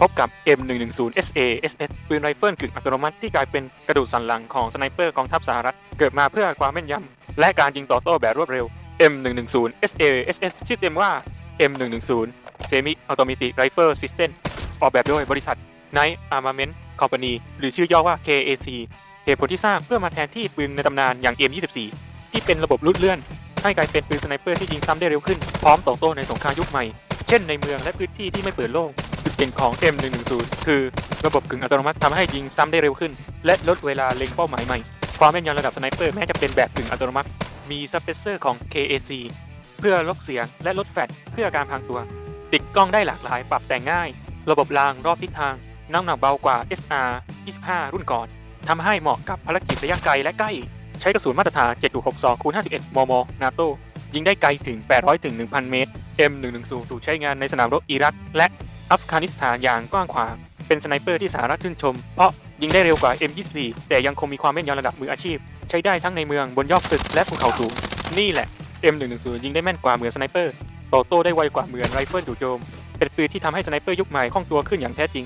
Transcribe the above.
พบกับ M110 SA SS ปืนไรเฟิลกึ่งอัตโนมัติที่กลายเป็นกระดูกสันหลังของสไนเปอร์กองทัพสหรัฐ เกิดมาเพื่อความแม่นยำและการยิงต่อโต้แบบรวดเร็ว M110 SA SS ชื่อเต็มว่า M110 Semi Automatic Rifle System ออกแบบโดยบริษัท Knight Armament Company หรือชื่อย่อว่า KAC เหตุผลที่สร้างเพื่อมาแทนที่ปืนในตำนานอย่าง M24 ที่เป็นระบบลุดเลื่อน ให้กลายเป็นปืนสไนเปอร์ที่ยิงซ้ำได้เร็วขึ้น พร้อมต่อโต้ในสงครามยุคใหม่ เช่นในเมืองและพื้นที่ที่ไม่เปิดโล่ง เด่นของ M110 คือระบบกึ่งอัตโนมัติทำให้ยิงซ้ำได้เร็วขึ้น และลดเวลาเล็งเป้าหมายใหม่ ความแม่นยำระดับสไนเปอร์แม้จะเป็นแบบกึ่งอัตโนมัติ มีซับเปเซอร์ของ KAC เพื่อลดเสียงและลดแฟลชเพื่อการพรางตัว ติดกล้องได้หลากหลายปรับแต่งง่าย ระบบรางรอบทิศทาง น้ำหนักเบากว่า SR 25 รุ่นก่อนทำให้เหมาะกับภารกิจระยะไกลและใกล้ ใช้กระสุนมาตรฐาน7.62คูณ51 มม นาโตยิงได้ไกลถึง 800ถึง1,000 เมตร M110 ถูกใช้งานในสนามรบอิรัก และ อัฟกานิสถานอย่างกว้างขวาง เป็นสไนเปอร์ที่สหรัฐชื่นชม เพราะยิงได้เร็วกว่า M24 แต่ยังคงมีความแม่นยำระดับมืออาชีพ ใช้ได้ทั้งในเมืองบนยอดตึกและภูเขาสูง นี่แหละ M110 ยิงได้แม่นกว่าเหมือนสไนเปอร์ต่อโต้ได้ไวกว่าเหมือนไรเฟิลดูโจม เป็นปืนที่ทำให้สไนเปอร์ยุคใหม่คล่องตัวขึ้นอย่างแท้จริง